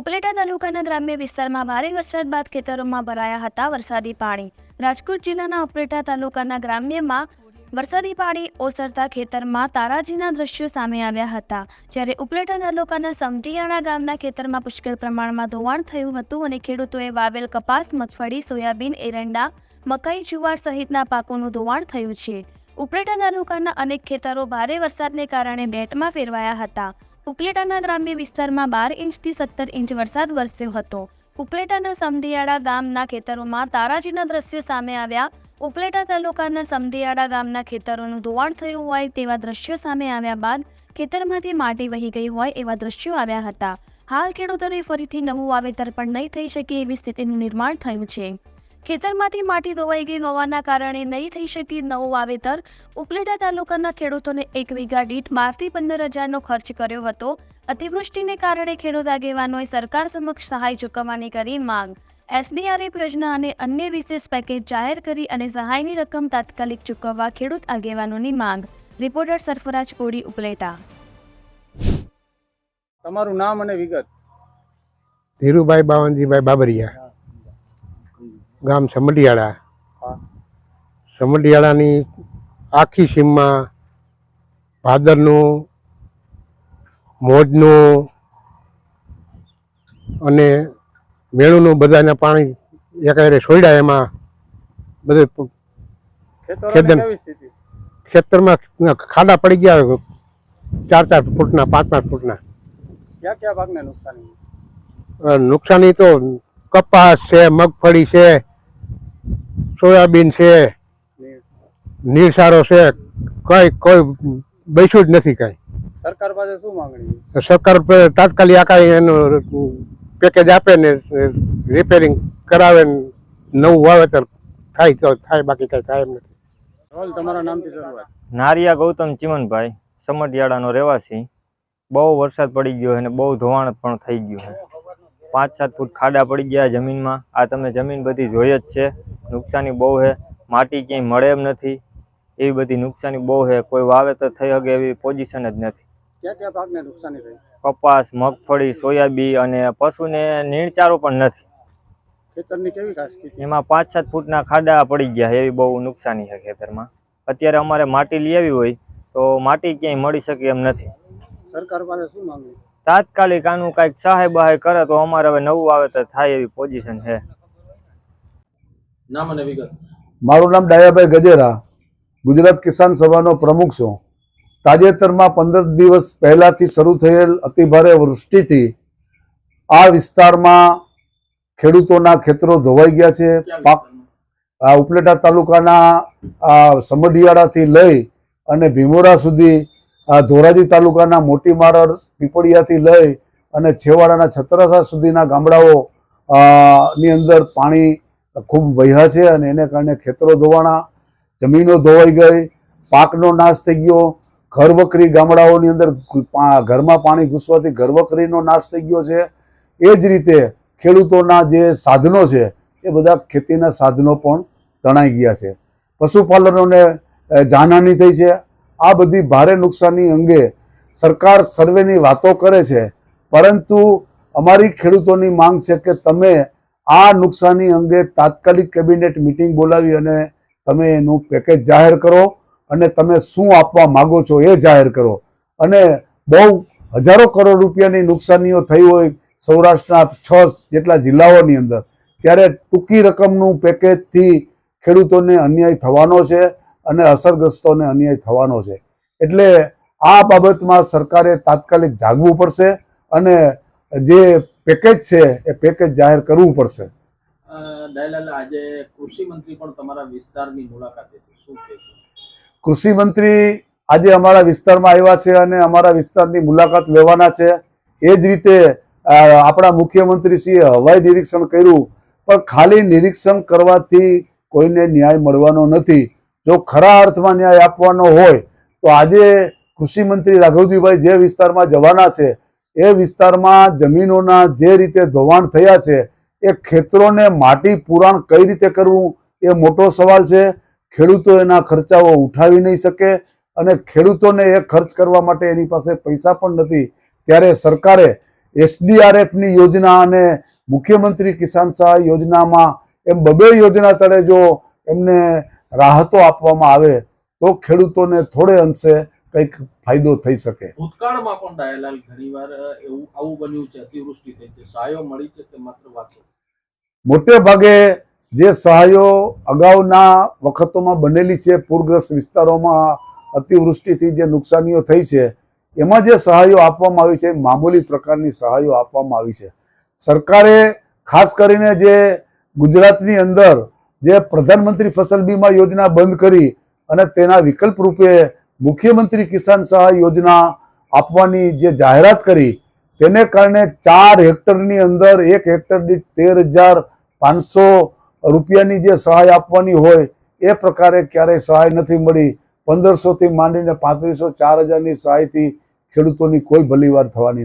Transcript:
ઉપલેટા તાલુકાના ગ્રામ્ય વિસ્તારમાં ભારે વરસાદ બાદ ખેતરોમાં ભરાયા હતા વરસાદી પાણી. રાજકોટ જિલ્લાના ઉપલેટા તાલુકાના ગ્રામ્યમાં વરસાદી પાણી ઓસરતા ખેતરમાં તારાજીના દ્રશ્યો સામે આવ્યા હતા. જ્યારે ઉપલેટા તાલુકાના સમટીયાણા ગામના ખેતરમાં પુષ્કળ પ્રમાણમાં ધોવાણ થયું હતું અને ખેડૂતોએ વાવેલ કપાસ, મગફળી, સોયાબીન, એરંડા, મકાઈ, જુવાર સહિતના પાકોનું ધોવાણ થયું છે. ઉપલેટા તાલુકાના અનેક ખેતરો ભારે વરસાદને કારણે બેટમાં ફેરવાયા હતા. ઉપલેટાના ગ્રામ્ય વિસ્તારમાં બાર ઇંચથી સત્તર ઇંચ વરસાદ વરસ્યો હતો. ઉપલેટાના સમધિયાળા ગામના ખેતરોમાં તારાજીના દ્રશ્યો સામે આવ્યા. ઉપલેટા તાલુકાના સમધિયાળા ગામના ખેતરોનું ધોવાણ થયું હોય તેવા દ્રશ્યો સામે આવ્યા બાદ ખેતરમાંથી માટી વહી ગઈ હોય એવા દ્રશ્યો આવ્યા હતા. હાલ ખેડૂતોને ફરીથી નવું વાવેતર પણ નહીં થઈ શકે એવી સ્થિતિનું નિર્માણ થયું છે. ખેતરમાંથી માટી ધોવાઈ ગઈ હોવાના કારણે નહીં થઈ શકી નવું વાવેતર. ઉપલેટા તાલુકાના ખેડૂતોને એક વીઘા દીઠ બારથી પંદર હજારનો ખર્ચ કર્યો હતો. અતિવૃષ્ટિને કારણે ખેડૂત આગેવાનોએ સરકાર સમક્ષ સહાય ચૂકવવાની કરી માંગ. એસડીઆરએફ યોજના અને અન્ય વિશેષ પેકેજ જાહેર કરી અને સહાયની રકમ તાત્કાલિક ચૂકવવા ખેડૂત આગેવાનોની માંગ. રિપોર્ટર સરફરાજ કોડી ઉપલેટા. તમારું નામ અને વિગત. ધીરુભાઈ બાવનજીભાઈ બાબરિયા. ગામ સમઢિયાળા. સમઢિયાળાની આખી સીમમાં ભાદરનું મોજનું અને મેળુનું બધાના પાણી એકાયરે છોડ્યા એમાં બધું ખેતર- ખેતરમાં ખાડા પડી ગયા ચાર ચાર ફૂટના પાંચ પાંચ ફૂટના. ક્યાં ક્યાં ભાગને નુકસાની? નુકસાની તો કપાસ છે મગફળી છે સોયાબીન છે નિરસારો છે કઈ કોઈ બેસ્યું જ નથી કઈ. સરકાર પાસે શું માંગણી સરકાર તાત્કાલિક આ કાંઈ એનું પેકેજ આપે ને રિપેરિંગ કરાવે ને નવું વાવેતર થાય તો થાય બાકી કઈ થાય એમ નથી. રોલ તમારા નામથી શરૂઆત. નારિયા ગૌતમ ચિમનભાઈ સમઢિયાળાનો રહેવાસી. બહુ વરસાદ પડી ગયો અને બહુ ધોવાણ પણ થઈ ગયું છે. પાંચ સાત ફૂટ ખાડા પડી ગયા જમીનમાં. આ તમે જમીન બધી જોઈ જ છે. નુકસાની બહુ છે. માટી ક્યાંય મળે એમ નથી. એવી બધી નુકસાની બહુ છે. કોઈ વાવેતર થઈ શકે એવી પોઝિશન જ નથી. ક્યાં ક્યાં ભાગને નુકસાની થઈ? કપાસ મગફળી સોયાબી અને પશુને નીણચારો પણ નથી. ખેતરની કેવી સ્થિતિ? એમાં પાંચ સાત ફૂટના ખાડા પડી ગયા એવી બહુ નુકસાની છે ખેતરમાં. અત્યારે અમારે માટી લઈ આવી હોય તો માટી ક્યાંય મળી શકે એમ નથી. સરકાર પાસે શું માંગણી? તાત્કાલિક આનું કાંઈક સહાય બહાય કરે તો અમારે હવે નવું વાવેતર થાય એવી પોઝિશન છે. નામ અને વિગત. મારું નામ ડાયાભાઈ ગજેરા. ગુજરાત કિસાન સભાનો પ્રમુખ છું. તાજેતરમાં પંદર દિવસ પહેલાથી શરૂ થયેલ અતિભારે વૃષ્ટિથી આ વિસ્તારમાં ખેડૂતોના ખેતરો ધોવાઈ ગયા છે. પાક આ ઉપલેટા તાલુકાના આ સમઢિયાળાથી લઈ અને ભીમોરા સુધી આ ધોરાજી તાલુકાના મોટી મારડ પીપળિયાથી લઈ અને છેવાડાના છત્રસા સુધીના ગામડાઓ ની અંદર પાણી ખૂબ વહ્યા છે અને એને કારણે ખેતરો ધોવાણા, જમીનો ધોવાઈ ગઈ, પાકનો નાશ થઈ ગયો. ઘરવકરી ગામડાઓની અંદર ઘરમાં પાણી ઘૂસવાથી ઘરવકરીનો નાશ થઈ ગયો છે. એ જ રીતે ખેડૂતોના જે સાધનો છે, એ બધા ખેતીના સાધનો પણ તણાઈ ગયા છે. પશુપાલનોને જાનહાની થઈ છે. આ બધી ભારે નુકસાની અંગે સરકાર સર્વેની વાતો કરે છે. પરંતુ અમારી ખેડૂતોની માંગ છે કે તમે આ નુકસાની અંગે તાત્કાલિક કેબિનેટ મિટિંગ બોલાવી અને તમે એનું પેકેજ જાહેર કરો અને તમે શું આપવા માગો છો એ જાહેર કરો. અને બહુ હજારો કરોડ રૂપિયાની નુકસાનીઓ થઈ હોય સૌરાષ્ટ્રના છ જેટલા જિલ્લાઓની અંદર, ત્યારે ટૂંકી રકમનું પેકેજથી ખેડૂતોને અન્યાય થવાનો છે અને અસરગ્રસ્તોને અન્યાય થવાનો છે. એટલે આ બાબતમાં સરકારે તાત્કાલિક જાગવું પડશે અને જે પેકેજ છે એ પેકેજ જાહેર કરવું પડશે. દયાલાલ આજે કૃષિ મંત્રી પણ તમારા વિસ્તારની મુલાકાતે શું કૃષિ મંત્રી આજે અમારા વિસ્તારમાં આવ્યા છે અને અમારા વિસ્તારની મુલાકાત લેવાના છે. એ જ રીતે આપણા મુખ્યમંત્રીશ્રીએ હવાઈ નિરીક્ષણ કર્યું પણ ખાલી નિરીક્ષણ કરવાથી કોઈને ન્યાય મળવાનો નથી. જો ખરા અર્થમાં ન્યાય આપવાનો હોય તો આજે કૃષિ મંત્રી રાઘવજીભાઈ જે વિસ્તારમાં જવાના છે એ વિસ્તારમાં જમીનોના જે રીતે ધોવાણ થયા છે, એ ખેતરોને માટી પુરાણ કઈ રીતે કરવું, એ મોટો સવાલ છે. ખેડૂતો એના ખર્ચાઓ ઉઠાવી નહીં શકે અને ખેડૂતોને એ ખર્ચ કરવા માટે એની પાસે પૈસા પણ નથી. ત્યારે સરકારે એસડીઆરએફની યોજના અને મુખ્યમંત્રી કિસાન સહાય યોજનામાં એમ બબે યોજના તળે જો એમને રાહતો આપવામાં આવે, તો ખેડૂતોને થોડે અંશે કંઈક ફાયદો થઈ શકે. ભૂતકાળમાં પણ ડાયલાલ ઘણીવાર એવું આવું બન્યું છે અતિવૃષ્ટિ થઈ છે. સહાયો મળી છે કે માત્ર વાતો? મોટે ભાગે જે સહાયો અગાઉના વખતોમાં બનેલી છે પૂરગ્રસ્ત વિસ્તારોમાં અતિવૃષ્ટિથી જે નુકસાનીઓ થઈ છે એમાં જે સહાયો આપવામાં આવી છે મામૂલી પ્રકારની સહાયો આપવામાં આવી છે. સરકારે ખાસ કરીને જે ગુજરાતની અંદર જે પ્રધાનમંત્રી ફસલ બીમા યોજના બંધ કરી અને તેના વિકલ્પ રૂપે મુખ્યમંત્રી કિસાન સહાય યોજના આપવાની જે જાહેરાત કરી, તેને કારણે ચાર હેક્ટરની અંદર એક હેક્ટર દીઠ તેર હજાર પાંચસો રૂપિયાની જે સહાય આપવાની હોય, એ પ્રકારે ક્યારેય સહાય નથી મળી. પંદરસોથી માંડીને પાંત્રીસો ચાર હજારની સહાયથી ખેડૂતોની કોઈ ભલીવાર થવાની